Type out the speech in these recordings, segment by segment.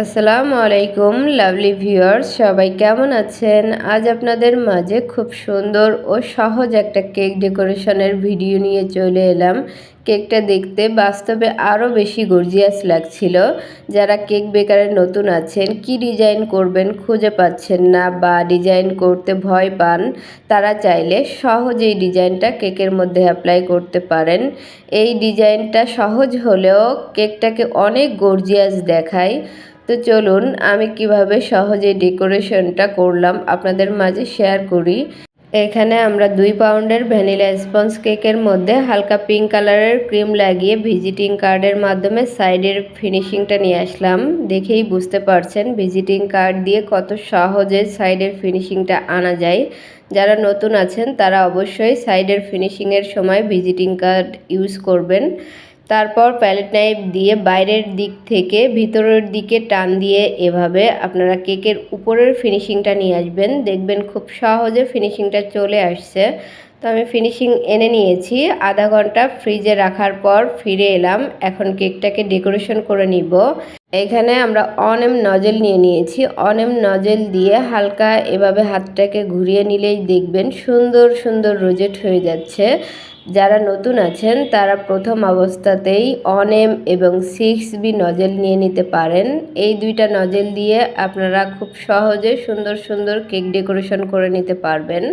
আসসালামু আলাইকুম lovely viewers সবাই কেমন আছেন? আজ আপনাদের মাঝে খুব সুন্দর ও সহজ একটা কেক ডেকোরেশনের ভিডিও নিয়ে চলে এলাম। কেকটা দেখতে বাস্তবে আরও বেশি গর্জিয়াস লাগছিল। যারা কেক বেকারে নতুন আছেন, কি ডিজাইন করবেন খুঁজে পাচ্ছেন না বা ডিজাইন করতে ভয় পান, তারা চাইলে সহজেই ডিজাইনটা কেকের মধ্যে অ্যাপ্লাই করতে পারেন। এই ডিজাইনটা সহজ হলেও কেকটাকে অনেক গর্জিয়াস দেখায়। তো চলুন আমি কীভাবে সহজে ডেকোরেশনটা করলাম আপনাদের মাঝে শেয়ার করি। এখানে আমরা দুই পাউন্ডের ভ্যানিলা স্পঞ্জ কেকের মধ্যে হালকা পিঙ্ক কালারের ক্রিম লাগিয়ে ভিজিটিং কার্ডের মাধ্যমে সাইডের ফিনিশিংটা নিয়ে আসলাম। দেখেই বুঝতে পারছেন ভিজিটিং কার্ড দিয়ে কত সহজে সাইডের ফিনিশিংটা আনা যায়। যারা নতুন আছেন, তারা অবশ্যই সাইডের ফিনিশিংয়ের সময় ভিজিটিং কার্ড ইউজ করবেন। তারপর প্যালেট নাইফ দিয়ে বাইরের দিক থেকে ভিতরের দিকে টান দিয়ে এভাবে আপনারা কেকের উপরের ফিনিশিংটা নিয়ে আসবেন। দেখবেন খুব সহজে ফিনিশিংটা চলে আসছে। তো আমি ফিনিশিং এনে নিয়েছি। আধা ঘণ্টা ফ্রিজে রাখার পর ফিরে এলাম। এখন কেকটাকে ডেকোরেশন করে নিব। এখানে আমরা অনেম নজেল নিয়ে নিয়েছি। অনেম নজেল দিয়ে হালকা এভাবে হাতটাকে ঘুরিয়ে নিলেই দেখবেন সুন্দর সুন্দর রোজেট হয়ে যাচ্ছে। যারা নতুন আছেন, তারা প্রথম অবস্থাতেই অনেম এবং সিক্স বি নজেল নিয়ে নিতে পারেন। এই দুইটা নজেল দিয়ে আপনারা খুব সহজে সুন্দর সুন্দর কেক ডেকোরেশন করে নিতে পারবেন।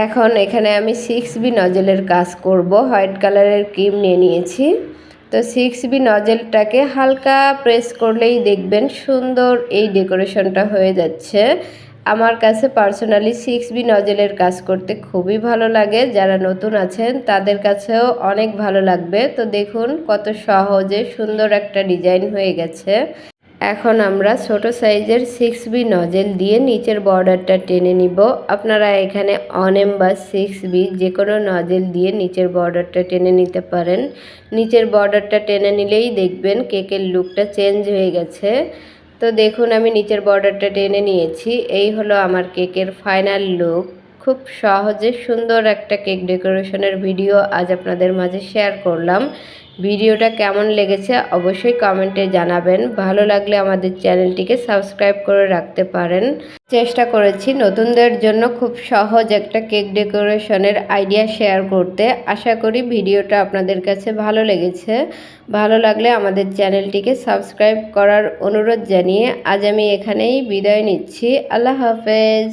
এখন এখানে আমি সিক্স বি নজেলের কাজ করব। হোয়াইট কালারের ক্রিম নিয়ে নিয়েছি। তো সিক্স বি নজেলটাকে হালকা প্রেস করলেই দেখবেন সুন্দর এই ডেকোরেশনটা হয়ে যাচ্ছে। আমার কাছে পার্সোনালি সিক্স বি নজেলের কাজ করতে খুবই ভালো লাগে। যারা নতুন আছেন, তাদের কাছেও অনেক ভালো লাগবে। তো দেখুন কত সহজে সুন্দর একটা ডিজাইন হয়ে গেছে। এখন আমরা ছোট সাইজের সিক্স বি নজেল দিয়ে নিচের বর্ডারটা টেনে নিব। আপনারা এখানে অনেম বা সিক্স বি যে কোনো নজেল দিয়ে নিচের বর্ডারটা টেনে নিতে পারেন। নিচের বর্ডারটা টেনে নিলেই দেখবেন কেকের লুকটা চেঞ্জ হয়ে গেছে। তো দেখুন আমি নিচের বর্ডারটা টেনে নিয়েছি। এই হলো আমার কেকের ফাইনাল লুক খুব সহজে সুন্দর একটা কেক ডেকোরেশনের ভিডিও আজ আপনাদের মাঝে শেয়ার করলাম। ভিডিওটা কেমন লেগেছে অবশ্যই কমেন্টে জানাবেন। ভালো লাগলে আমাদের চ্যানেলটিকে সাবস্ক্রাইব করে রাখতে পারেন। চেষ্টা করেছি নতুনদের জন্য খুব সহজ একটা কেক ডেকোরেশনের আইডিয়া শেয়ার করতে। আশা করি ভিডিওটা আপনাদের কাছে ভালো লেগেছে। ভালো লাগলে আমাদের চ্যানেলটিকে সাবস্ক্রাইব করার অনুরোধ জানিয়ে আজ আমি এখানেই বিদায় নিচ্ছি। আল্লাহ হাফেজ।